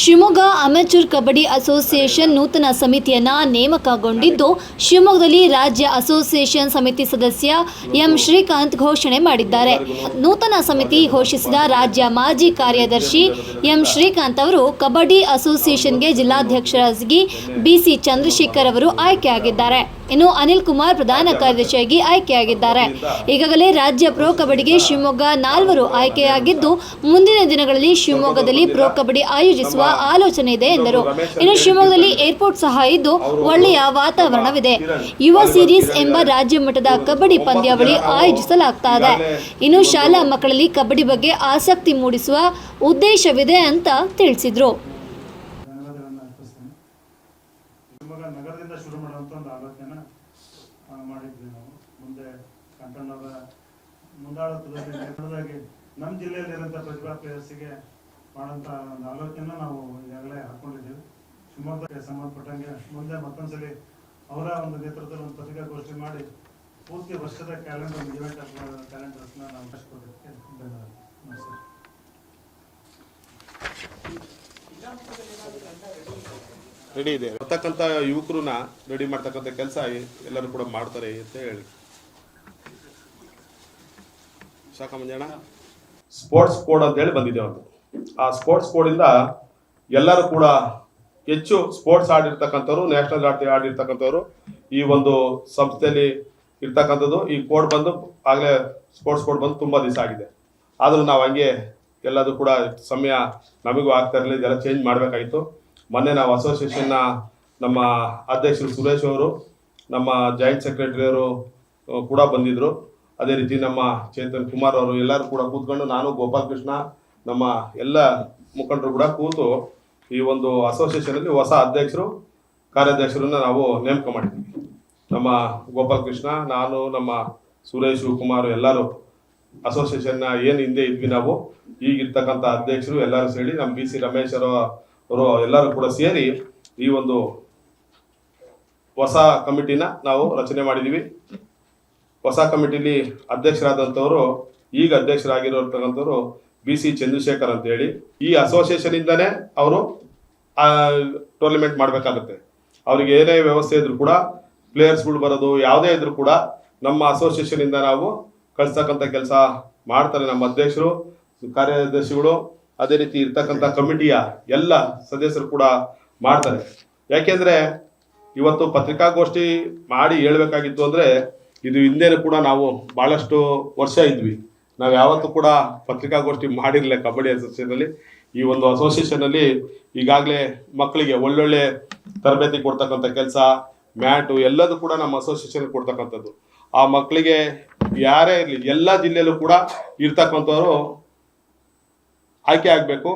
Shivamogga amateur kabaddi association ನೂತನ ಸಮಿತಿಯನ್ನ ನೇಮಕಗೊಂಡಿದ್ದು, ಶಿವಮೊಗ್ಗದಲ್ಲಿ ರಾಜ್ಯ ಅಸೋಸಿಯೇಷನ್ ಸಮಿತಿ ಸದಸ್ಯ ಎಂ ಶ್ರೀಕಾಂತ್ ಘೋಷಣೆ ಮಾಡಿದ್ದಾರೆ. ನೂತನ ಸಮಿತಿ ಘೋಷಿಸಿದ ರಾಜ್ಯ ಮಾಜಿ ಕಾರ್ಯದರ್ಶಿ ಎಂ ಶ್ರೀಕಾಂತ್ ಅವರು ಕಬಡ್ಡಿ ಅಸೋಸಿಯೇಷನ್ಗೆ ಜಿಲ್ಲಾಧ್ಯಕ್ಷರಾಗಿ ಬಿಸಿ ಚಂದ್ರಶೇಖರ್ ಅವರು ಆಯ್ಕೆಯಾಗಿದ್ದಾರೆ. ಇನ್ನು ಅನಿಲ್ ಕುಮಾರ್ ಪ್ರಧಾನ ಕಾರ್ಯದರ್ಶಿಯಾಗಿ ಆಯ್ಕೆಯಾಗಿದ್ದಾರೆ. ಈಗಾಗಲೇ ರಾಜ್ಯ ಪ್ರೊ ಕಬಡ್ಡಿಗೆ ಶಿವಮೊಗ್ಗ ನಾಲ್ವರು ಆಯ್ಕೆಯಾಗಿದ್ದು, ಮುಂದಿನ ದಿನಗಳಲ್ಲಿ ಶಿವಮೊಗ್ಗದಲ್ಲಿ ಪ್ರೊ ಕಬಡ್ಡಿ ಆಯೋಜಿಸುವ ಆಲೋಚನೆ ಇದೆ ಎಂದರು. ಇನ್ನು ಶಿವಮೊಗ್ಗದಲ್ಲಿ ಏರ್ಪೋರ್ಟ್ ಸಹ ಇದ್ದು, ಒಳ್ಳೆಯ ವಾತಾವರಣವಿದೆ. ಯುವ ಸೀರೀಸ್ ಎಂಬ ರಾಜ್ಯ ಮಟ್ಟದ ಕಬಡ್ಡಿ ಪಂದ್ಯಾವಳಿ ಆಯೋಜಿಸಲಾಗ್ತಾ ಇದೆ ಇನ್ನು ಶಾಲಾ ಮಕ್ಕಳಲ್ಲಿ ಕಬಡ್ಡಿ ಬಗ್ಗೆ ಆಸಕ್ತಿ ಮೂಡಿಸುವ ಉದ್ದೇಶವಿದೆ ಅಂತ ತಿಳಿಸಿದ್ರು ಧನ್ಯವಾದಗಳನ್ನು ಅರ್ಪಿಸ್ತೇನೆ ಶಿವಮೊಗ್ಗ ನಗರದಿಂದ ಶುರು ಮಾಡುವಂಥ ಒಂದು ಆಲೋಚನೆ ಆ, ಮಾಡಿದ್ವಿ ನಾವು. ಮುಂದೆ ಕಂಠಣ್ಣವರ ಮುಂದಾಳತ್ವದಲ್ಲಿ ನೆರಳಾಗಿ ನಮ್ಮ ಜಿಲ್ಲೆಯಲ್ಲಿರೋಂಥ ಪ್ರತಿಭಾ ಪ್ಲೇಯರ್ಸಿಗೆ ಮಾಡೋಂಥ ಒಂದು ಆಲೋಚನೆ ನಾವು ಈಗಾಗಲೇ ಹಾಕೊಂಡಿದ್ದೀವಿ. ಶಿವಮೊಗ್ಗಕ್ಕೆ ಸಂಬಂಧಪಟ್ಟಂಗೆ ಮುಂದೆ ಮತ್ತೊಂದ್ಸಲಿ ಅವರ ಒಂದು ನೇತೃತ್ವದಲ್ಲಿ ಒಂದು ಪತ್ರಿಕಾಗೋಷ್ಠಿ ಮಾಡಿ ಪೂರ್ತಿ ವರ್ಷದ ಕ್ಯಾಲೆಂಡರ್ ಇವೆಂಟ್ ಕ್ಯಾಲೆಂಡರ್ಸ್ನ ನಾವು ಕಳಿಸ್ಕೊಡೋದಕ್ಕೆ ಧನ್ಯವಾದ. ನಮಸ್ಕಾರ. ರೆಡಿ ಇದೆ. ಬರ್ತಕ್ಕಂಥ ಯುವಕರನ್ನ ರೆಡಿ ಮಾಡ್ತಕ್ಕಂಥ ಕೆಲಸ ಎಲ್ಲರೂ ಕೂಡ ಮಾಡ್ತಾರೆ ಅಂತ ಹೇಳಿ. ಸಾಕ ಮಂಜಣ್ಣ? ಸ್ಪೋರ್ಟ್ಸ್ ಕೋಡ್ ಅಂತ ಹೇಳಿ ಬಂದಿದೆ ಅವರು ಆ ಸ್ಪೋರ್ಟ್ಸ್ ಕೋಡಿಂದ ಎಲ್ಲರೂ ಕೂಡ ಹೆಚ್ಚು ಸ್ಪೋರ್ಟ್ಸ್ ಆಡಿರ್ತಕ್ಕಂಥವ್ರು ನ್ಯಾಷನಲ್ ಆಟ ಆಡಿರ್ತಕ್ಕಂಥವ್ರು ಈ ಒಂದು ಸಂಸ್ಥೆಯಲ್ಲಿ ಇರ್ತಕ್ಕಂಥದ್ದು. ಈ ಕೋಡ್ ಬಂದು ಆಗಲೇ ಸ್ಪೋರ್ಟ್ಸ್ ಕೋಡ್ ಬಂದು ತುಂಬ ದಿವಸ ಆಗಿದೆ. ಆದರೂ ನಾವು ಹಂಗೆ ಎಲ್ಲದೂ ಕೂಡ ಸಮಯ ನಮಗೂ ಆಗ್ತಾ ಇರಲಿಲ್ಲ, ಇದೆಲ್ಲ ಚೇಂಜ್ ಮಾಡಬೇಕಾಗಿತ್ತು. ಮೊನ್ನೆ ನಾವು ಅಸೋಸಿಯೇಷನ್ನ ನಮ್ಮ ಅಧ್ಯಕ್ಷರು ಸುರೇಶ್ ಅವರು, ನಮ್ಮ ಜಾಯಿಂಟ್ ಸೆಕ್ರೆಟರಿ ಅವರು ಕೂಡ ಬಂದಿದ್ರು. ಅದೇ ರೀತಿ ನಮ್ಮ ಚೇತನ್ ಕುಮಾರ್ ಅವರು ಎಲ್ಲರೂ ಕೂಡ ಕೂತ್ಕೊಂಡು ನಾನು, ಗೋಪಾಲಕೃಷ್ಣ, ನಮ್ಮ ಎಲ್ಲ ಮುಖಂಡರು ಕೂಡ ಕೂತು ಈ ಒಂದು ಅಸೋಸಿಯೇಷನ್ ಅಲ್ಲಿ ಹೊಸ ಅಧ್ಯಕ್ಷರು, ಕಾರ್ಯಾಧ್ಯಕ್ಷರನ್ನ ನಾವು ನೇಮಕ ಮಾಡಿದ್ವಿ. ನಮ್ಮ ಗೋಪಾಲಕೃಷ್ಣ, ನಾನು, ನಮ್ಮ ಸುರೇಶ್, ಕುಮಾರ್ ಎಲ್ಲರೂ ಅಸೋಸಿಯೇಷನ್ನ ಏನು ಹಿಂದೆ ಇದ್ವಿ ನಾವು, ಈಗಿರ್ತಕ್ಕಂಥ ಅಧ್ಯಕ್ಷರು ಎಲ್ಲರೂ ಸೇರಿ ನಮ್ಮ ಬಿ ಸಿ ರಮೇಶ್ ಅವರು ಅವರು ಎಲ್ಲರೂ ಕೂಡ ಸೇರಿ ಈ ಒಂದು ಹೊಸ ಕಮಿಟಿನ ನಾವು ರಚನೆ ಮಾಡಿದ್ದೀವಿ ಹೊಸ ಕಮಿಟಿಲಿ ಅಧ್ಯಕ್ಷರಾದಂಥವರು, ಈಗ ಅಧ್ಯಕ್ಷರಾಗಿರೋರ್ತಕ್ಕಂಥವ್ರು ಬಿ ಸಿ ಚಂದ್ರಶೇಖರ್ ಅಂತ ಹೇಳಿ. ಈ ಅಸೋಸಿಯೇಷನ್ ಇಂದಾನೆ ಅವರು ಟೂರ್ನಮೆಂಟ್ ಮಾಡಬೇಕಾಗುತ್ತೆ. ಅವ್ರಿಗೆ ಏನೇ ವ್ಯವಸ್ಥೆ ಇದ್ರು ಕೂಡ ಪ್ಲೇಯರ್ಸ್ಗಳು ಬರೋದು ಯಾವುದೇ ಇದ್ರು ಕೂಡ ನಮ್ಮ ಅಸೋಸಿಯೇಷನ್ ಇಂದ ನಾವು ಕಳಿಸ್ತಕ್ಕಂಥ ಕೆಲಸ ಮಾಡ್ತಾರೆ ನಮ್ಮ ಅಧ್ಯಕ್ಷರು, ಕಾರ್ಯದರ್ಶಿಗಳು. ಅದೇ ರೀತಿ ಇರ್ತಕ್ಕಂಥ ಕಮಿಟಿಯ ಎಲ್ಲ ಸದಸ್ಯರು ಕೂಡ ಮಾಡ್ತಾರೆ. ಯಾಕೆಂದ್ರೆ ಇವತ್ತು ಪತ್ರಿಕಾಗೋಷ್ಠಿ ಮಾಡಿ ಹೇಳ್ಬೇಕಾಗಿತ್ತು ಅಂದ್ರೆ ಇದು ಹಿಂದೆನೂ ಕೂಡ ನಾವು ಬಹಳಷ್ಟು ವರ್ಷ ಇದ್ವಿ. ನಾವು ಯಾವತ್ತೂ ಕೂಡ ಪತ್ರಿಕಾಗೋಷ್ಠಿ ಮಾಡಿರಲಿಲ್ಲ ಕಬಡ್ಡಿ ಅಸೋಸಿಯೇಷನ್ ಅಲ್ಲಿ ಈ ಒಂದು ಅಸೋಸಿಯೇಷನ್ ಅಲ್ಲಿ ಈಗಾಗಲೇ ಮಕ್ಕಳಿಗೆ ಒಳ್ಳೊಳ್ಳೆ ತರಬೇತಿ ಕೊಡ್ತಕ್ಕಂಥ ಕೆಲಸ, ಮ್ಯಾಟು ಎಲ್ಲದೂ ಕೂಡ ನಮ್ಮ ಅಸೋಸಿಯೇಷನ್ ಕೊಡ್ತಕ್ಕಂಥದ್ದು. ಆ ಮಕ್ಕಳಿಗೆ ಯಾರೇ ಇರಲಿ, ಎಲ್ಲ ಜಿಲ್ಲೆಯಲ್ಲೂ ಕೂಡ ಇರ್ತಕ್ಕಂಥವ್ರು ಆಯ್ಕೆ ಆಗಬೇಕು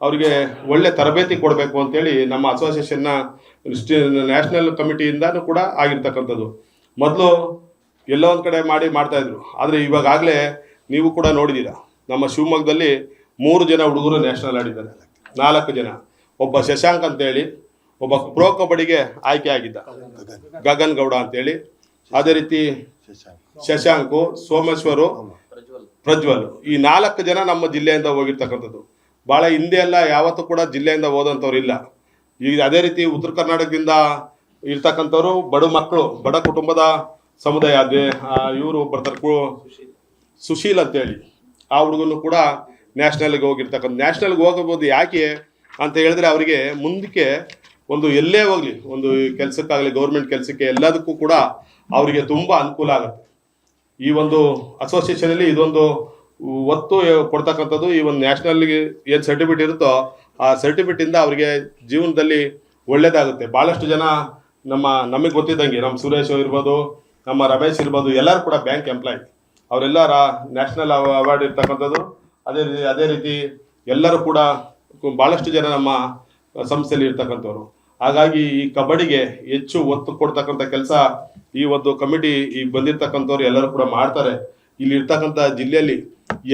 ಅವರಿಗೆ ಒಳ್ಳೆ ತರಬೇತಿ ಕೊಡಬೇಕು ಅಂತೇಳಿ ನಮ್ಮ ಅಸೋಸಿಯೇಷನ್ನ ನ್ಯಾಷನಲ್ ಕಮಿಟಿಯಿಂದನೂ ಕೂಡ ಆಗಿರ್ತಕ್ಕಂಥದ್ದು. ಮೊದಲು ಎಲ್ಲೋ ಒಂದು ಕಡೆ ಮಾಡಿ ಮಾಡ್ತಾಯಿದ್ರು ಆದರೆ ಇವಾಗಾಗಲೇ ನೀವು ಕೂಡ ನೋಡಿದ್ದೀರಾ ನಮ್ಮ ಶಿವಮೊಗ್ಗದಲ್ಲಿ ಮೂರು ಜನ ಹುಡುಗರು ನ್ಯಾಷನಲ್ ಆಡಿದ್ದಾರೆ. ನಾಲ್ಕು ಜನ. ಒಬ್ಬ ಶಶಾಂಕ್ ಅಂತೇಳಿ ಒಬ್ಬ ಪ್ರೋ ಕಬಡ್ಡಿಗೆ ಆಯ್ಕೆ ಆಗಿದ್ದ. ಗಗನ್ ಗೌಡ ಅಂತೇಳಿ. ಅದೇ ರೀತಿ ಶಶಾಂಕು. ಸೋಮೇಶ್ವರು ಪ್ರಜ್ವಲ್. ಈ ನಾಲ್ಕು ಜನ ನಮ್ಮ ಜಿಲ್ಲೆಯಿಂದ ಹೋಗಿರ್ತಕ್ಕಂಥದ್ದು. ಭಾಳ ಹಿಂದೆ ಎಲ್ಲ ಯಾವತ್ತೂ ಕೂಡ ಜಿಲ್ಲೆಯಿಂದ ಹೋದಂಥವ್ರು ಇಲ್ಲ. ಈಗ ಅದೇ ರೀತಿ ಉತ್ತರ ಕರ್ನಾಟಕದಿಂದ ಇರ್ತಕ್ಕಂಥವ್ರು ಬಡ ಮಕ್ಕಳು, ಬಡ ಕುಟುಂಬದ ಸಮುದಾಯ ಅದೇ ಇವರು ಬರ್ತಾರೆ ಸುಶೀಲ್ ಅಂತೇಳಿ. ಆ ಹುಡುಗನು ಕೂಡ ನ್ಯಾಷನಲ್ಗೆ ಹೋಗಿರ್ತಕ್ಕಂಥ ನ್ಯಾಷನಲ್ಗೆ ಹೋಗಬಹುದು ಯಾಕೆ ಅಂತ ಹೇಳಿದ್ರೆ ಅವರಿಗೆ ಮುಂದಕ್ಕೆ ಒಂದು ಎಲ್ಲೇ ಹೋಗಲಿ, ಒಂದು ಕೆಲಸಕ್ಕಾಗಲಿ ಗೌರ್ಮೆಂಟ್ ಕೆಲಸಕ್ಕೆ ಎಲ್ಲದಕ್ಕೂ ಕೂಡ ಅವರಿಗೆ ತುಂಬ ಅನುಕೂಲ ಆಗುತ್ತೆ. ಈ ಒಂದು ಅಸೋಸಿಯೇಷನ್ ಅಲ್ಲಿ ಇದೊಂದು ಒತ್ತು ಕೊಡ್ತಕ್ಕಂಥದ್ದು ಈ ಒಂದು ನ್ಯಾಷನಲ್ಗೆ ಏನು ಸರ್ಟಿಫಿಕೇಟ್ ಇರುತ್ತೋ ಆ ಸರ್ಟಿಫಿಕೇಟ್ ಇಂದ ಅವರಿಗೆ ಜೀವನದಲ್ಲಿ ಒಳ್ಳೇದಾಗುತ್ತೆ. ಭಾಳಷ್ಟು ಜನ ನಮ್ಮ, ನಮಗೆ ಗೊತ್ತಿದ್ದಂಗೆ ನಮ್ಮ ಸುರೇಶ್ ಇರ್ಬೋದು, ನಮ್ಮ ರಮೇಶ್ ಇರ್ಬೋದು, ಎಲ್ಲರೂ ಕೂಡ ಬ್ಯಾಂಕ್ ಎಂಪ್ಲಾಯ್ ಅವರೆಲ್ಲ ನ್ಯಾಷನಲ್ ಅವಾರ್ಡ್ ಇರ್ತಕ್ಕಂಥದ್ದು. ಅದೇ ರೀತಿ ಅದೇ ರೀತಿ ಎಲ್ಲರೂ ಕೂಡ ಭಾಳಷ್ಟು ಜನ ನಮ್ಮ ಸಂಸ್ಥೆಯಲ್ಲಿ ಇರ್ತಕ್ಕಂಥವ್ರು. ಹಾಗಾಗಿ ಈ ಕಬಡ್ಡಿಗೆ ಹೆಚ್ಚು ಒತ್ತು ಕೊಡ್ತಕ್ಕಂಥ ಕೆಲಸ ಈ ಒಂದು ಕಮಿಟಿ ಈಗ ಬಂದಿರ್ತಕ್ಕಂಥವ್ರು ಎಲ್ಲರೂ ಕೂಡ ಮಾಡ್ತಾರೆ. ಇಲ್ಲಿ ಇರ್ತಕ್ಕಂಥ ಜಿಲ್ಲೆಯಲ್ಲಿ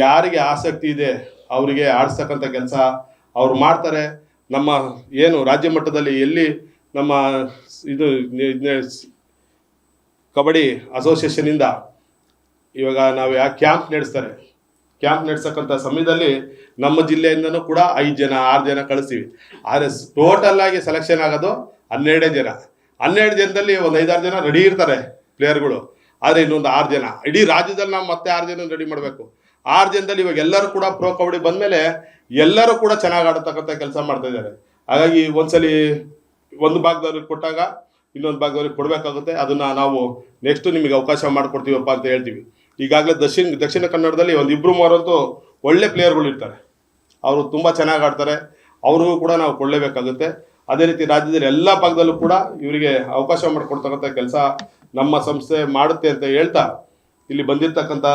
ಯಾರಿಗೆ ಆಸಕ್ತಿ ಇದೆ, ಅವರಿಗೆ ಆಡಿಸ್ತಕ್ಕಂಥ ಕೆಲಸ ಅವ್ರು ಮಾಡ್ತಾರೆ. ನಮ್ಮ ಏನು ರಾಜ್ಯ ಮಟ್ಟದಲ್ಲಿ ಎಲ್ಲಿ ನಮ್ಮ ಇದು ಕಬಡ್ಡಿ ಅಸೋಸಿಯೇಷನಿಂದ ಇವಾಗ ನಾವು ಯಾ ಕ್ಯಾಂಪ್ ನಡೆಸ್ತಾರೆ. ಕ್ಯಾಂಪ್ ನಡೆಸಕ್ಕಂಥ ಸಮಯದಲ್ಲಿ ನಮ್ಮ ಜಿಲ್ಲೆಯಿಂದನೂ ಕೂಡ ಐದು ಜನ, ಆರು ಜನ ಕಳಿಸ್ತೀವಿ. ಆದರೆ ಟೋಟಲ್ ಆಗಿ ಸೆಲೆಕ್ಷನ್ ಆಗೋದು ಹನ್ನೆರಡೇ ಜನ. ಹನ್ನೆರಡು ಜನದಲ್ಲಿ ಒಂದು ಐದಾರು ಜನ ರೆಡಿ ಇರ್ತಾರೆ ಪ್ಲೇಯರ್ಗಳು ಆದರೆ ಇನ್ನೊಂದು ಆರು ಜನ. ಇಡೀ ರಾಜ್ಯದಲ್ಲಿ ನಾವು ಮತ್ತೆ ಆರು ಜನ ರೆಡಿ ಮಾಡಬೇಕು. ಆರು ಜನದಲ್ಲಿ ಇವಾಗ ಎಲ್ಲರೂ ಕೂಡ ಪ್ರೋ ಕಬಡ್ಡಿ ಬಂದಮೇಲೆ ಎಲ್ಲರೂ ಕೂಡ ಚೆನ್ನಾಗಿ ಆಡತಕ್ಕಂಥ ಕೆಲಸ ಮಾಡ್ತಾ ಇದ್ದಾರೆ. ಹಾಗಾಗಿ ಒಂದ್ಸಲಿ ಒಂದು ಭಾಗದವ್ರಿಗೆ ಕೊಟ್ಟಾಗ ಇನ್ನೊಂದು ಭಾಗದವ್ರಿಗೆ ಕೊಡಬೇಕಾಗುತ್ತೆ. ಅದನ್ನ ನಾವು ನೆಕ್ಸ್ಟ್ ನಿಮಗೆ ಅವಕಾಶ ಮಾಡಿಕೊಡ್ತೀವಪ್ಪ ಅಂತ ಹೇಳ್ತೀವಿ. ಈಗಾಗಲೇ ದಕ್ಷಿಣ ದಕ್ಷಿಣ ಕನ್ನಡದಲ್ಲಿ ಒಂದು ಇಬ್ಬರು ಮೂರಂತೂ ಒಳ್ಳೆ ಪ್ಲೇಯರ್ಗಳು ಇರ್ತಾರೆ. ಅವರು ತುಂಬ ಚೆನ್ನಾಗಿ ಆಡ್ತಾರೆ. ಅವ್ರಿಗೂ ಕೂಡ ನಾವು ಕೊಡಲೇಬೇಕಾಗುತ್ತೆ. ಅದೇ ರೀತಿ ರಾಜ್ಯದಲ್ಲಿ ಎಲ್ಲ ಭಾಗದಲ್ಲೂ ಕೂಡ ಇವರಿಗೆ ಅವಕಾಶ ಮಾಡಿಕೊಡ್ತಕ್ಕಂಥ ಕೆಲಸ ನಮ್ಮ ಸಂಸ್ಥೆ ಮಾಡುತ್ತೆ ಅಂತ ಹೇಳ್ತಾ ಇಲ್ಲಿ ಬಂದಿರ್ತಕ್ಕಂಥ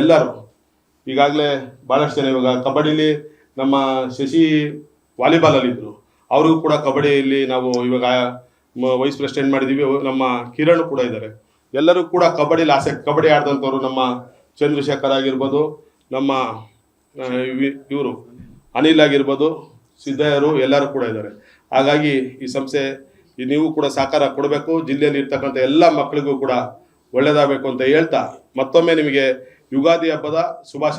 ಎಲ್ಲರೂ. ಈಗಾಗಲೇ ಭಾಳಷ್ಟು ಜನ ಇವಾಗ ಕಬಡ್ಡಿಲಿ ನಮ್ಮ ಶಶಿ ವಾಲಿಬಾಲಲ್ಲಿ ಇದ್ದರು ಅವ್ರಿಗೂ ಕೂಡ ಕಬಡ್ಡಿಯಲ್ಲಿ ನಾವು ಇವಾಗ ವೈಸ್ ಪ್ರೆಸಿಡೆಂಟ್ ಮಾಡಿದ್ದೀವಿ ನಮ್ಮ ಕಿರಣ್ ಕೂಡ ಇದ್ದಾರೆ. ಎಲ್ಲರೂ ಕೂಡ ಕಬಡ್ಡಿಲಿ ಆಸಕ್ತಿ ಕಬಡ್ಡಿ ಆಡಿದಂಥವ್ರು ನಮ್ಮ ಚಂದ್ರಶೇಖರ್ ಆಗಿರ್ಬೋದು, ನಮ್ಮ ಇವರು ಅನಿಲ್ ಆಗಿರ್ಬೋದು, ಸಿದ್ದಯ್ಯರು ಎಲ್ಲರೂ ಕೂಡ ಇದ್ದಾರೆ. ಹಾಗಾಗಿ ಈ ಸಂಸ್ಥೆ ನೀವು ಕೂಡ ಸಹಕಾರ ಕೊಡಬೇಕು. ಜಿಲ್ಲೆಯಲ್ಲಿ ಇರ್ತಕ್ಕಂಥ ಎಲ್ಲ ಮಕ್ಕಳಿಗೂ ಕೂಡ ಒಳ್ಳೇದಾಗಬೇಕು ಅಂತ ಹೇಳ್ತಾ ಮತ್ತೊಮ್ಮೆ ನಿಮಗೆ ಯುಗಾದಿ ಹಬ್ಬದ ಶುಭಾಶಯ